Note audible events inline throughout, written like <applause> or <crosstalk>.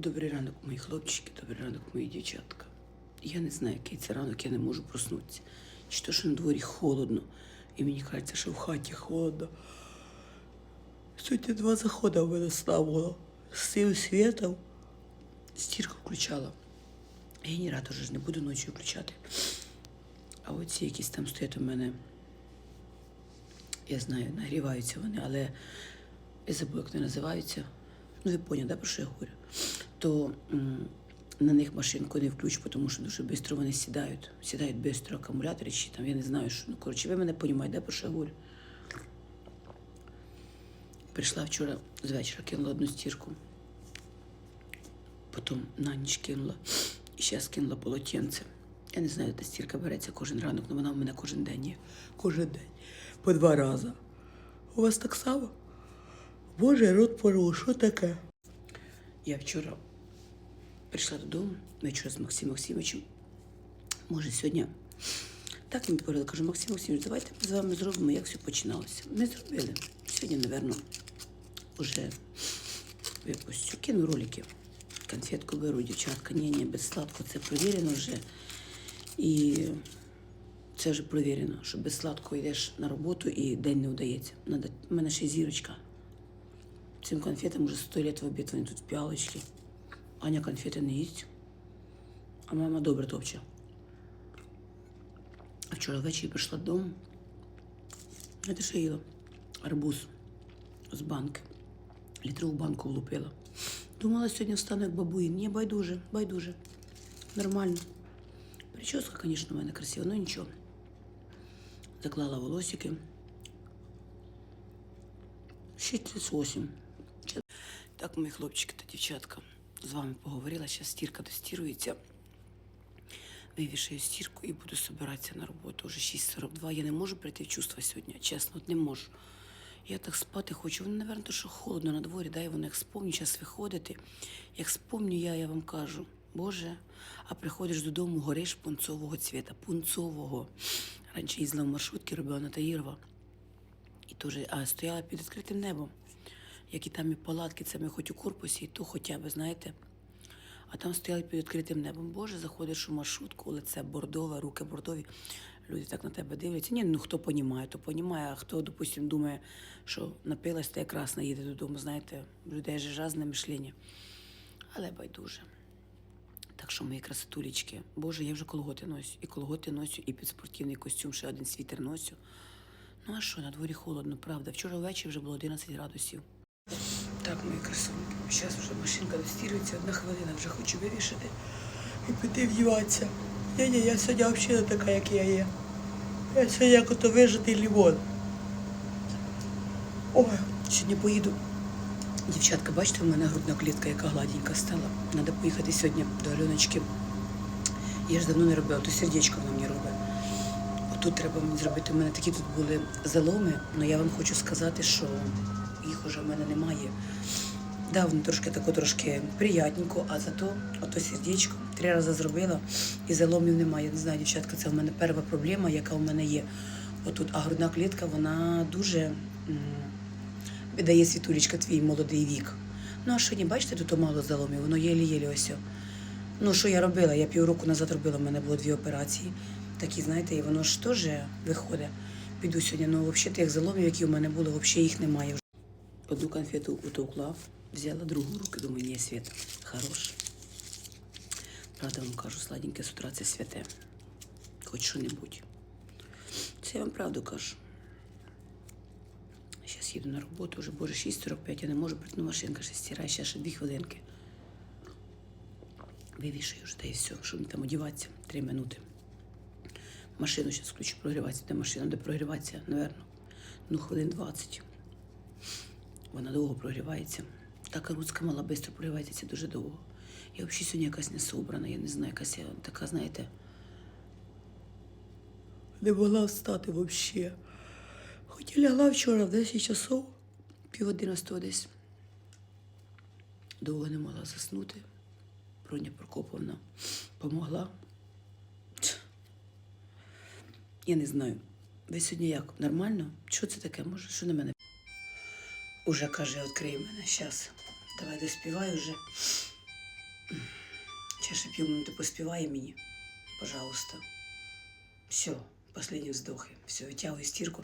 Добрий ранок, мої хлопчики, добрий ранок, мої дівчатка. Я не знаю, який це ранок, я не можу проснутися. Чи то, що на дворі холодно, і мені кажеться, що в хаті холодно. Сьогодні два заходи в мене слабо. З цим світом стірку включала. Генератор ж не буду ночі включати. А оці якісь там стоять у мене, я знаю, нагріваються вони, але я забула, як вони називаються. Ну, ви поняли, да, про що я говорю? То на них машинку не включу, тому що дуже швидко вони сідають. Сідають швидко акумулятори, чи там, я не знаю, що. Ну, коротше, ви мене розумієте, да, про що я говорю? Прийшла вчора з вечора, кинула одну стірку. Потім на ніч кинула. І зараз кинула полотенце. Я не знаю, де стірка береться кожен ранок, але вона в мене кожен день є. Кожен день. По два рази. У вас так само? Боже, рот порву, що таке? Я вчора прийшла додому, вечора з Максимом Максимовичем. Може, сьогодні. Так мені говорили, кажу, Максим Максимович, давайте ми з вами зробимо, як все починалося. Ми зробили. Сьогодні, напевно, вже випустю. Кину ролики. Конфетку беру, дівчатка. Ні, ні, без сладкого. Це провірено вже. І це вже провірено, що без сладкого йдеш на роботу і день не вдається. Надо... У мене ще зірочка. Цим конфетам вже сто лет в обід, вони тут п'ялочки. Аня конфети не їсть, а мама добре топче. А вчора ввечері прийшла додому. Знаєте, що я їла? Арбуз з банки. Літрову банку влупила. Думала, сьогодні встану як бабуїн. Ні, байдуже, байдуже. Нормально. Прическа, звісно, в мене красива, але нічого. Заклала волосики. 6,38. Так, мої хлопчики та дівчатка, З вами поговорила. Зараз стірка достірується. Вивішаю стірку і буду збиратися на роботу. Уже 6.42. Я не можу прийти в чувство сьогодні. Чесно, от не можу. Я так спати хочу. Воно, напевно, то, що холодно на дворі, дай воно як спомню час виходити. Як спомню я, я вам кажу, Боже, а приходиш додому, гориш пунцового цвіта, пунцового. Раніше їздила в маршрутки, робила на Таїрова. І теж, а стояла під відкритим небом. Як і там і палатки, це ми хоч у корпусі, то хоча б, знаєте. А там стояли під відкритим небом. Боже, заходиш у маршрутку, лице бордове, руки бордові. Люди так на тебе дивляться. Ні, ну хто понімає, то понімає, а хто, допустим, думає, що напилась та якраз наїде додому, знаєте, людей же разне мишлення. Але байдуже. Так що, мої красотулечки, Боже, я вже колготи носю. І колготи носю, і під спортивний костюм ще один світер носю. Ну а що, на дворі холодно, правда. Вчора ввечері вже було 11 градусів. Так, мої красунки, зараз вже машинка достірюється, одна хвилина, вже хочу вирішити і піти вдіватися. Ні, ні, я сьогодні взагалі не така, як я є. Я сьогодні як ото вижитий лімон. Ой, сьогодні поїду. Дівчатка, бачите, в мене грудна клітка, яка гладенька стала. Треба поїхати сьогодні до Альоночки. Я ж давно не робила, то сердечко вона мені робить. Отут треба мені зробити. У мене такі тут були заломи, але я вам хочу сказати, що їх уже в мене немає. Да, воно трошки тако трошки приятненько, а зато ото сердечко три рази зробила і заломів немає. Не знаю, дівчатка, це в мене перша проблема, яка в мене є. Отут, а грудна клітка, вона дуже м, віддає світулечка твій молодий вік. Ну а що ні, бачите, тут мало заломів, воно єлі-єлі ось. Ну, що я робила? Я півроку назад робила, в мене було дві операції. Такі, знаєте, і воно ж теж виходить. Піду сьогодні. Ну, взагалі тих заломів, які в мене були, взагалі їх немає. Одну конфету утовкла, взяла другу в руки, думаю, ні, світ, хорош. Правда вам кажу, сладеньке з утра це святе. Хоч що-небудь. Це я вам правду кажу. Зараз їду на роботу, вже боже 6.45, я не можу прийти, ну машинка ще стирає, ще ще дві хвилинки. Вивішую вже, та і все, щоб мені там одіватися, три минути. Машину зараз включу прогріватися, де машина, де прогріватися, напевно, ну хвилин 20. Вона довго прогрівається. Так руцька мала швидко прогрівається, дуже довго. Я взагалі сьогодні якась не собрана, я не знаю, якась я така, знаєте. Не могла встати взагалі. Хоч і лягла вчора в 10 часов, пів одинадцятого десь. Довго не могла заснути. Броня Прокоповна помогла. Я не знаю. Ви сьогодні як? Нормально? Що це таке? Може, що на мене? Уже каже, відкрий мене. Щас. Давай доспівай уже. Чаша п'ю, ти поспівай мені, пожалуйста. Все последні вздохи. Все, витягую стірку.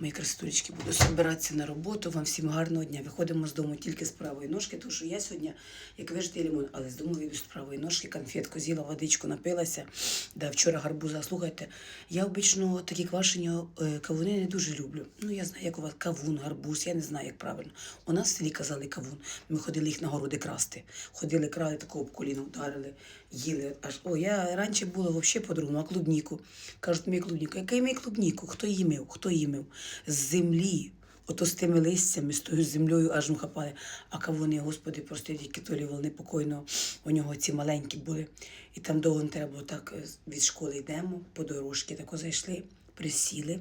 Мої красотулечки, буду збиратися на роботу. Вам всім гарного дня. Виходимо з дому тільки з правої ножки, тому що я сьогодні, як вижити лимон, але з дому вийду з правої ножки, конфетку з'їла, водичку напилася. Да, вчора гарбуза. Слухайте, я обично такі квашені е, кавуни не дуже люблю. Ну, я знаю, як у вас кавун, гарбуз, я не знаю, як правильно. У нас в селі казали кавун. Ми ходили їх на городи красти. Ходили, крали такого об коліно, вдарили, їли. Аж о, я раніше була взагалі по-другому, а клубніку. Кажуть, мій клубніку. Який мій клубніку? Хто її мив? Хто її мив? З землі. Ото з тими листями, з тою землею аж ну хапали. А кавуни, господи, просто тільки толі волни покойно, у нього ці маленькі були. І там довго не треба було так е, від школи йдемо, по дорожці тако зайшли, присіли.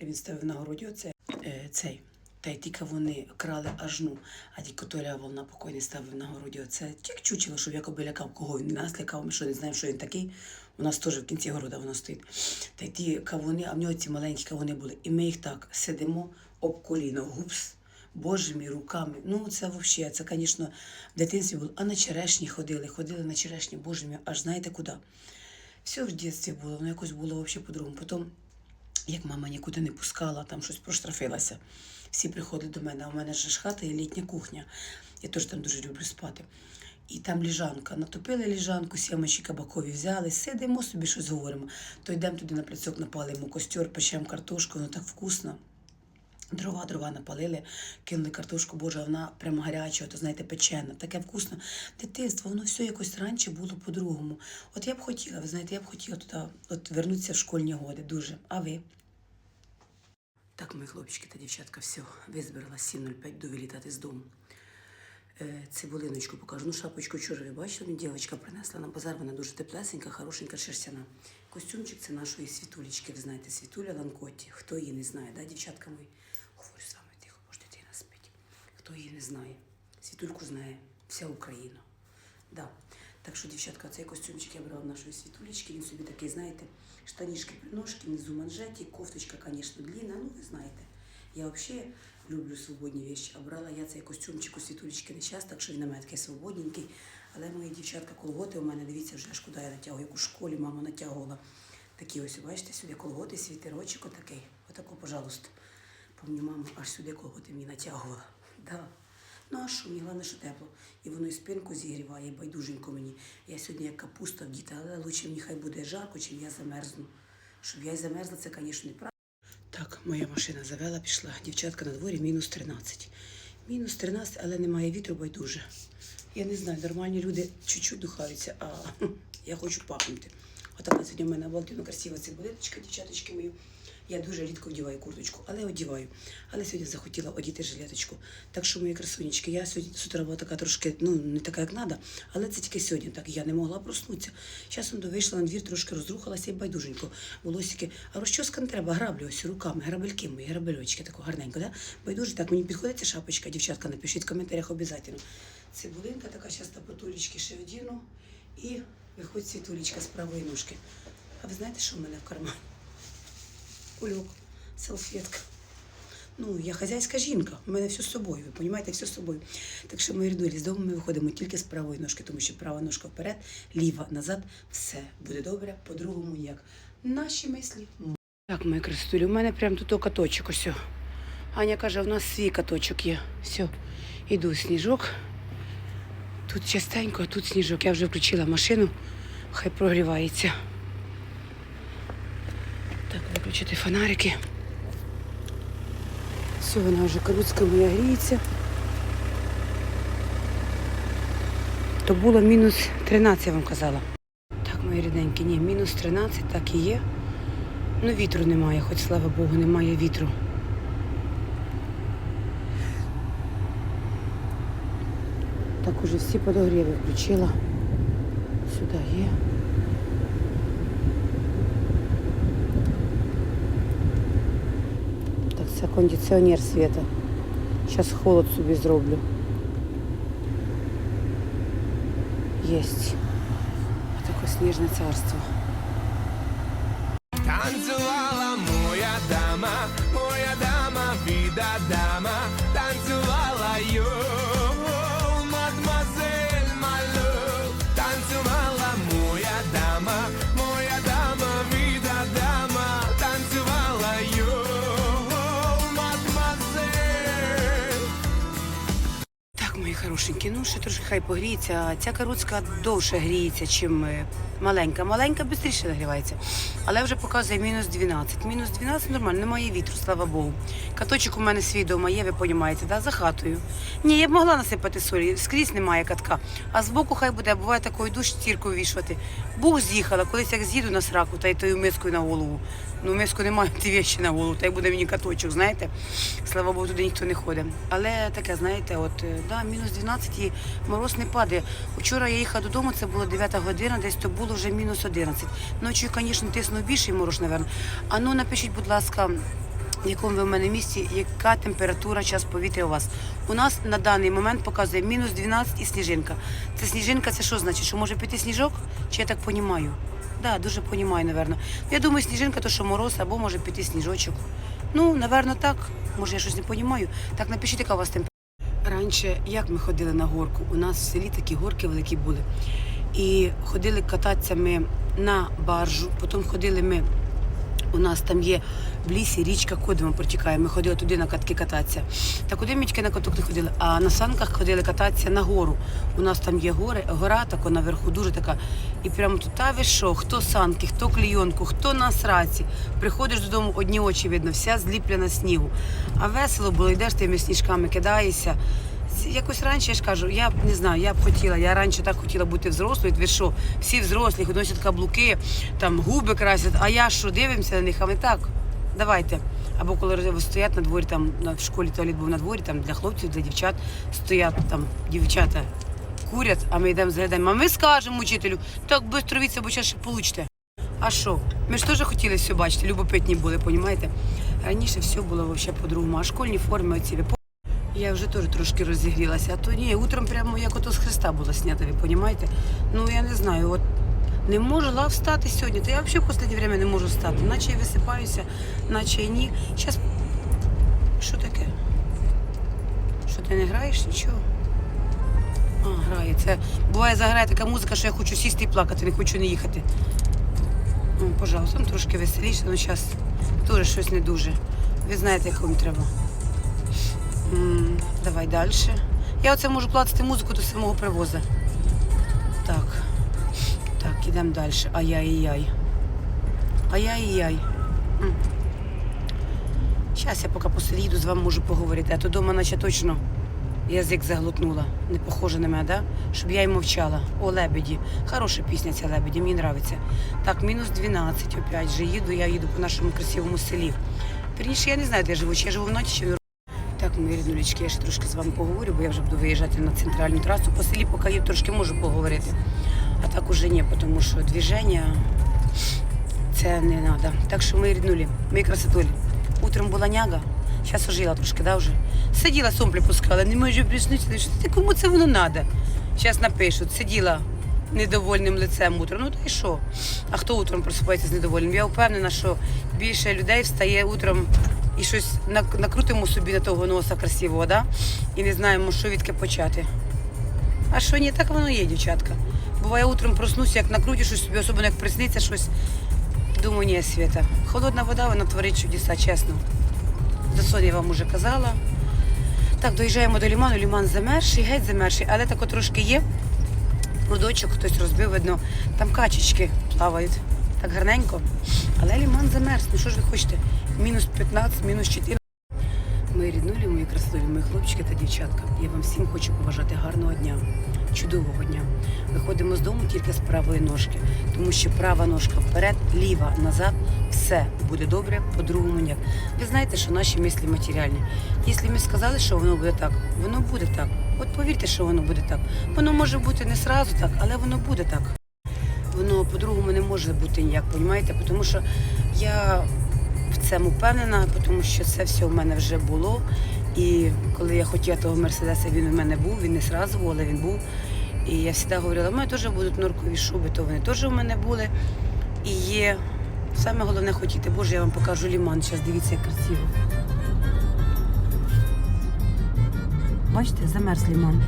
Він ставив на городі оце, е, цей. Та й ті кавуни крали аж ну, а тільки Толя волна покойний ставив на городі. Оце як чучело, щоб якоби лякав, кого він нас лякав, ми що не знаємо, що він такий. У нас теж в кінці города воно стоїть. Та й ті кавуни, а в нього ці маленькі кавуни були. І ми їх так сидимо об коліно, гупс, божими руками. Ну, це взагалі, це, звісно, в дитинстві було. А на черешні ходили, ходили на черешні, боже аж знаєте куди. Все в дитинстві було, воно якось було взагалі по-другому. Потім як мама нікуди не пускала, там щось проштрафилася. Всі приходили до мене, у мене ж хата і літня кухня. Я теж там дуже люблю спати. І там ліжанка. Натопили ліжанку, сімочі кабакові взяли, сидимо собі, щось говоримо. То йдемо туди на пляцок, напалимо костер, печемо картошку, воно так вкусно. Дрова, дрова напалили, кинули картошку, боже, вона прямо гаряча, то знаєте, печена, таке вкусно. Дитинство, воно все якось раніше було по-другому. От я б хотіла, ви знаєте, я б хотіла туди от вернутися в школьні годи дуже. А ви? Так, мої хлопчики та дівчатка, все, визбирала 7.05 до вилітати з дому. Е, цибулиночку покажу. Ну, шапочку ви бачили, мені дівчинка принесла на базар, вона дуже теплесенька, хорошенька, шерстяна. Костюмчик це нашої світулечки, ви знаєте, світуля Ланкоті. Хто її не знає, да, дівчатка мої? Говорю вами тихо, бо ж дитина спить. Хто її не знає? Світульку знає вся Україна. Да. Так що, дівчатка, цей костюмчик я брала нашої світулечки. Він собі такий, знаєте, штанішки, ножки, внизу манжеті, кофточка, звісно, длинна, ну ви знаєте. Я взагалі люблю свободні вещи. А брала я цей костюмчик у світулечки не час, так що він на мене такий свободненький. Але мої дівчатка колготи у мене, дивіться, вже аж куди я натягую, як у школі мама натягувала. Такі ось, бачите, сюди колготи, світерочок отакий. Отако, пожалуйста. Помню, мама аж сюди колготи мені натягувала. Да. Ну а що, мені головне, що тепло. І воно і спинку зігріває, і байдуженько мені. Я сьогодні як капуста в діта, але лучше мені хай буде жарко, чим я замерзну. Щоб я й замерзла, це, звісно, не правда. Так, моя машина завела, пішла. Дівчатка на дворі мінус 13. Мінус 13, але немає вітру, байдуже. Я не знаю, нормальні люди чуть-чуть духаються, а <laughs> я хочу пахнути. Отака сьогодні в мене обалденно красива цибулиночка, дівчаточки мої. Я дуже рідко вдіваю курточку, але одіваю. Але сьогодні захотіла одіти жилеточку. Так що, мої красунечки, я сьогодні з утра була така трошки, ну, не така, як треба, але це тільки сьогодні так. Я не могла проснутися. Он вийшла на двір, трошки розрухалася і байдуженько. Волосики. А розчоска не треба, граблю ось руками, грабельки мої, грабельочки, тако гарненько, да? Байдуже, так, мені підходить ця шапочка, дівчатка, напишіть в коментарях обов'язково. Цибулинка така, зараз на потулечки ще вдіну. І виходить світулечка з правої ножки. А ви знаєте, що в мене в кармані? Кульок, салфетка. Ну, я хазяйська жінка, у мене все з собою, ви розумієте, все з собою. Так що, мої рідулі, з дому ми виходимо тільки з правої ножки, тому що права ножка вперед, ліва назад, все буде добре, по-другому ніяк. Наші мислі. Так, мої красотулі, у мене прям тут каточок ось. Аня каже, в нас свій каточок є. Все, іду сніжок. Тут частенько, а тут сніжок. Я вже включила машину, хай прогрівається. Так, виключити фонарики. Все, вона вже каруцька моя гріється. То було мінус 13, я вам казала. Так, мої рідненькі, ні, мінус 13, так і є. Ну, вітру немає, хоч слава Богу, немає вітру. Так уже всі подогріви включила. Сюди є. Це кондиціонер світа. Зараз холод собі зроблю. Єсть. Таке сніжне царство. Хорошенькі, ну ще трошки хай погріється. Ця каруцька довше гріється, чим е, маленька. Маленька швидше нагрівається. Але вже показує мінус 12. Мінус 12 нормально, немає вітру, слава Богу. Каточок у мене свій дома є, ви розумієте, да? за хатою. Ні, я б могла насипати солі, скрізь немає катка. А збоку хай буде, буває такою душ стірку вішувати. Бух з'їхала, колись як з'їду на сраку, та й тою мискою на голову. Ну, миску немає, ті вещі на голову, та й буде мені каточок, знаєте. Слава Богу, туди ніхто не ходить. Але таке, знаєте, от да, мінус 12 і мороз не падає. Вчора я їхала додому, це була 9 година, десь то було вже мінус 11. Ночі, звісно, тиснув більший мороз, напевно. А ну напишіть, будь ласка. В якому ви в мене місті, яка температура, час повітря у вас? У нас на даний момент показує мінус 12 і сніжинка. Це сніжинка, це що значить? Що може піти сніжок? Чи я так понімаю? Да, дуже понімаю, напевно. Я думаю, сніжинка то що мороз, або може піти сніжочок. Ну, напевно, так. Може, я щось не понімаю. Так, напишіть, яка у вас температура. Раніше, як ми ходили на горку, у нас в селі такі горки великі були. І ходили кататися ми на баржу, потім ходили ми. У нас там є в лісі річка Кодима протікає. Ми ходили туди на катки кататися. Та куди ми тільки на каток не ходили, а на санках ходили кататися на гору. У нас там є гори, гора така наверху, дуже така. І прямо тут, та ви що, хто санки, хто клійонку, хто на сраці. Приходиш додому, одні очі видно, вся зліплена снігу. А весело було, йдеш тими сніжками, кидаєшся. Якось раніше я ж кажу, я б не знаю, я б хотіла, я раніше так хотіла бути взрослою. Ви що, всі взрослі, носять каблуки, там губи красять, а я що, дивимося на них, а ми так, давайте. Або коли стоять на дворі, там в школі туалет був на дворі, там для хлопців, для дівчат стоять там дівчата курять, а ми йдемо заглядаємо. А ми скажемо учителю, так швидко віться, бо ще получите. А що? Ми ж теж хотіли все бачити, любопитні були, понімаєте? Раніше все було взагалі по-другому, а школьні форми оці. Я вже теж трошки розігрілася, а то ні, утром прямо як ото з Христа було знято, ви розумієте? Ну я не знаю, от не можу встати сьогодні. То я взагалі в останнє время не можу встати. Наче я висипаюся, наче і ні. Зараз. Що таке? Що ти не граєш? Нічого? А, грає. Це буває заграє така музика, що я хочу сісти і плакати, не хочу не їхати. О, пожалуйста, ну, трошки веселіше, ну зараз теж щось не дуже. Ви знаєте, як вам треба. М, Давай далі. Я оце можу платити музику до самого привозу. Так. Так, ідемо далі. Ай-яй-яй. Ай-яй-яй. Зараз я поки посидіду, з вами можу поговорити. А то вдома наче точно язик заглотнула. Не похоже на мене, да? Щоб я й мовчала. О, лебеді. Хороша пісня ця лебеді, мені подобається. Так, мінус 12 опять же їду, я їду по нашому красивому селі. Вірніше, я не знаю, де я живу, чи я живу вночі, чи в так, мої ріднулечки, я ще трошки з вами поговорю, бо я вже буду виїжджати на центральну трасу. По селі поки я трошки можу поговорити. А так уже ні, тому що движення це не треба. Так що мої ріднулі, мої красотулі. Утром була няга, зараз ожила трошки, да, вже. Сиділа, сомплі пускала, не можу приснутися. Що ти кому це воно треба? Зараз напишуть, сиділа недовольним лицем утром. Ну та й що? А хто утром просипається з недовольним? Я впевнена, що більше людей встає утром і щось накрутимо собі на того носа красивого, да? і не знаємо, що відки почати. А що ні, так воно є, дівчатка. Буває утром проснуся, як накрутю щось собі, особливо як присниться щось. Думаю, ні, Свята. Холодна вода, вона творить чудеса, чесно. За сон я вам уже казала. Так, доїжджаємо до ліману, ліман замерший, геть замерший, але так трошки є. Прудочок хтось розбив, видно, там качечки плавають. Так гарненько. Але ліман замерз. Ну що ж ви хочете? Мінус 15, мінус 14. Мої ріднулі, мої красиві, мої хлопчики та дівчатка. Я вам всім хочу побажати гарного дня, чудового дня. Виходимо з дому тільки з правої ножки, тому що права ножка вперед, ліва назад, все буде добре, по-другому ніяк. Ви знаєте, що наші мислі матеріальні. Якщо ми сказали, що воно буде так, воно буде так. От повірте, що воно буде так. Воно може бути не сразу так, але воно буде так. Воно по-другому не може бути ніяк, розумієте? Тому що я в цьому впевнена, тому що це все в мене вже було. І коли я хотіла того Мерседеса, він у мене був, він не сразу був, але він був. І я завжди говорила, у мене теж будуть норкові шуби, то вони теж у мене були. І є. Саме головне хотіти. Боже, я вам покажу ліман. Зараз дивіться, як красиво. Бачите, замерз ліман.